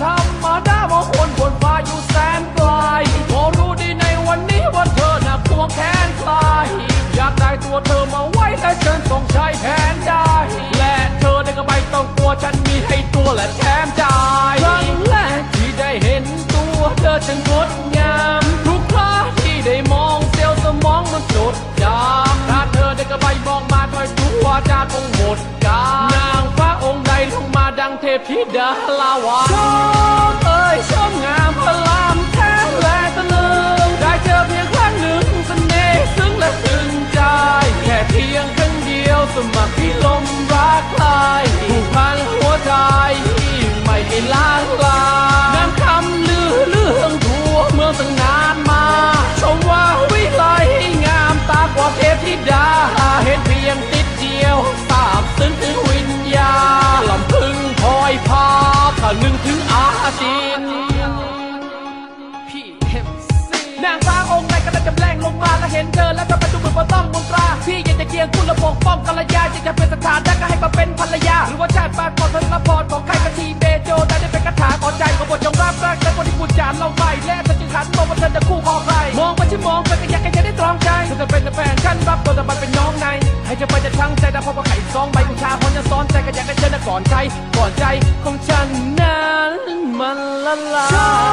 ธรรมดาว่าคนบนฟ้าอยู่แสนไกลพอรู้ดีในวันนี้ว่าเธอน่ะควงแขนใครอยากได้ตัวเธอมาไว้แต่ฉันต้องใช้แมาดังเท นางฟ้าองค์ใดกำลังจำแรงลงมาและเห็นเธอแล้วก็ไปดูเหมือนว่าต้องมนตราพี่อยากจะเคียงคุณและปกป้องกัลยาอยากจะเป็นสถานได้ก็ให้มาเป็นภรรยา หรือว่าชาติปากของธนพรของใครก็ทีเบโจได้ได้เป็นคาถาขอใจของบทจงรับรักและคนที่พูดจานเราไม่และเธอจึงหันมองว่าเธอจะคู่ครองใครมองไปที่มองไปก็อยากให้เธอได้ตรองใจเธอจะเป็นแฟนฉันรับตัวแต่มันเป็นน้องในให้เธอไปจะทั้งใจแต่พราะว่าไข่ซองใบกุชาคนจะซ้อนใจก็อยากให้เธอนะก่อนใจก่อนใจของฉันนั้นมันละลาย